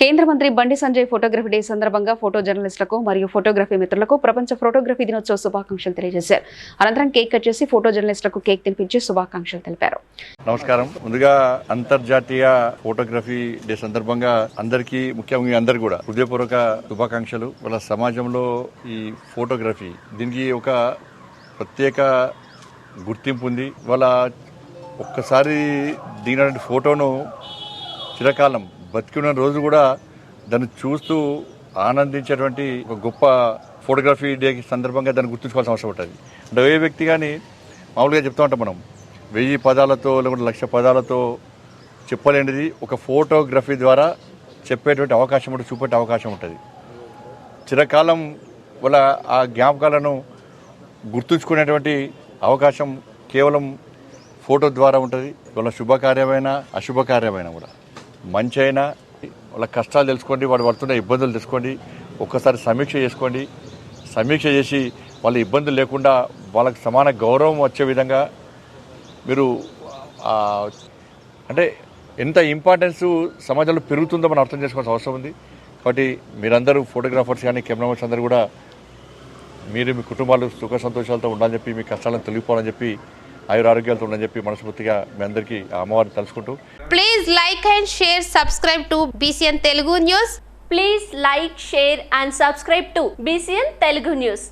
కేంద్ర మంత్రి Bandi Sanjay photography day సందర్భంగా ఫోటో జర్నలిస్టులకు మరియు ఫోటోగ్రఫీ మిత్రులకు ప్రపంచ ఫోటోగ్రఫీ దినోత్సవ శుభాకాంక్షలు తెలియజేశారు. అనంతరం కేక్ కట్ చేసి ఫోటో జర్నలిస్టులకు కేక్ తినిపించి శుభాకాంక్షలు తెలిపారు. నమస్కారం. ముందుగా అంతర్జాతీయ ఫోటోగ్రఫీ డే సందర్భంగా అందరికీ ముఖ్యంగా అందరు కూడా హృదయపూర్వక శుభాకాంక్షలు. వాళ్ళ సమాజంలో ఈ ఫోటోగ్రఫీ దీనికి ఒక ప్రత్యేక గుర్తింపు ఉంది. వాళ్ళ ఒక్కసారి దిగినటువంటి ఫోటోను చిరకాలం బతికిన రోజు కూడా దాన్ని చూస్తూ ఆనందించేటువంటి ఒక గొప్ప ఫోటోగ్రఫీ డేకి సందర్భంగా దాన్ని గుర్తుంచుకోవాల్సిన అవసరం ఉంటుంది. అంటే ఏ వ్యక్తి కానీ మామూలుగా చెప్తూ ఉంటాం మనం వెయ్యి పదాలతో లేకుంటే లక్ష పదాలతో చెప్పలేనిది ఒక ఫోటోగ్రఫీ ద్వారా చెప్పేటువంటి అవకాశం ఉంటుంది చూపెట్టే అవకాశం ఉంటుంది. చిరకాలం వల్ల ఆ జ్ఞాపకాలను గుర్తుంచుకునేటువంటి అవకాశం కేవలం ఫోటో ద్వారా ఉంటుంది. వాళ్ళ శుభకార్యమైన అశుభకార్యమైన కూడా. మంచి అయినా వాళ్ళ కష్టాలు తెలుసుకోండి వాడు పడుతున్న ఇబ్బందులు తెలుసుకోండి ఒక్కసారి సమీక్ష చేసుకోండి. సమీక్ష చేసి వాళ్ళ ఇబ్బందులు లేకుండా వాళ్ళకి సమాన గౌరవం వచ్చే విధంగా మీరు అంటే ఎంత ఇంపార్టెన్స్ సమాజంలో పెరుగుతుందో మనం అర్థం చేసుకోవాల్సిన అవసరం ఉంది. కాబట్టి మీరందరూ ఫోటోగ్రాఫర్స్ కానీ కెమెరామెన్స్ అందరూ కూడా మీరు మీ కుటుంబాలు సుఖ సంతోషాలతో ఉండాలని చెప్పి మీ కష్టాలను తొలగిపోవాలని చెప్పి ఆయుర చెప్పి మనస్ఫూర్తిగా అందరికీ అమ్మవారిని తెలుసుకుంటూ please like and share subscribe to BCN Telugu news please like share and subscribe to BCN Telugu news